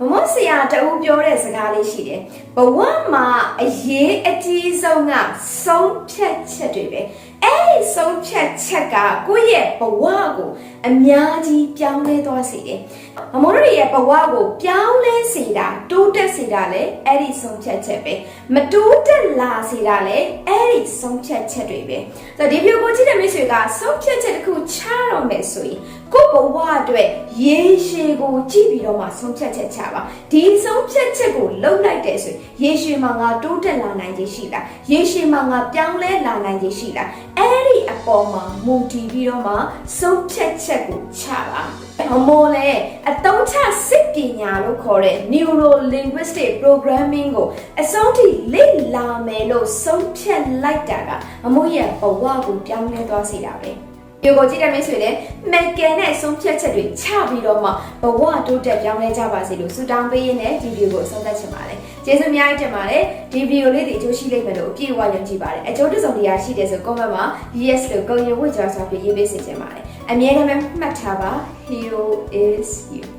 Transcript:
မမဆရာတဦးပြောတဲ့စကားလေးရှိတယ်ဘဝမှာအရေးအကြီးဆုံးကဆုံးဖြတ်ချက်တွေပဲအဲ့ဒီဆုံးဖြတ်ချက်ကကိုယ့်ရဲ့ဘဝကိုအများကြီးပြောင်းလဲသွားစေတယ်မမတို့ရဲ့ဘဝကိုပြောင်းလဲစေ တာတိုးတက်စေတာလေအဲ့ဒီဆုံးဖြတ်ချက်ပဲမတိုးတက်လာစေတာလေအဲ့ဒီဆုံးဖြတ်ချက်တွေပဲဆိုတော့ဒီဗီဒီယိုကိုကြည့်တဲ့မိတ်ဆွေကဆုံးဖြတ်ချက်တစ်ခုချတော့မယ်ဆိုရင်ကိုယ့်ဘဝအတွက်ရေရှည်ကိုကြည့်ပြီးတော့မှဆုံးဖြတ်ချက်ချပါဒီဆုံးဖြတ်ချက်ကိုလုပ်လိုက်တဲ့ဆိုရင်ရေရှည်မှာငါတိုးတက်လာနိုင်ခြင်းရှိလားရေရှည်မှာငါပြောင်းလဲလာနိုင်ခြင်းရှိလားအဲ့ဒီအ ပေါ်မှာမူတည်ပြီးတော့မှဆုံးဖြတ်ချက်ကိုချပါဟမောလဲအတုံးချစစ်ပညာလို့ခေါ်တဲ့ neuro linguistic programming ကိုအစုံထိလေ့လာမယ်လို့ဆုံးဖြတ်လိုက်တာကအမိုးရဲ့ဘဝကိုပြောင်းလဲသွားစေတာပဲဒီကိုကြည့်တယ်မင်းဆိုရင်မက်ကယ်နဲ့ဆုံးဖြတ်ချက်တွေချပြီးတော့မှဘဝတိုးတက်ပြောင်းလဲကြပါစေလို့ဆုတောင်းပေးရင်းနဲ့ဒီဗီဒီယိုကိုအဆုံးသတ်ချင်ပါတယ် ကျေးဇူးအများကြီးတင်ပါတယ်ဒီဗီဒီယိုလေးတွေအကျိုးရှိလိမ့်မယ်လို့အပြည့်အဝယုံကြည်ပါတယ်အကျိုးတစ်စုံတရားရှိတယ်ဆို comment မှာ yes လို့ကိုရင်ဝစ်ကြွားစွာဖြင့်ရေးပေးစေချင်ပါတယ်အမြဲတမ်းမှတ်ထားပါ hero is you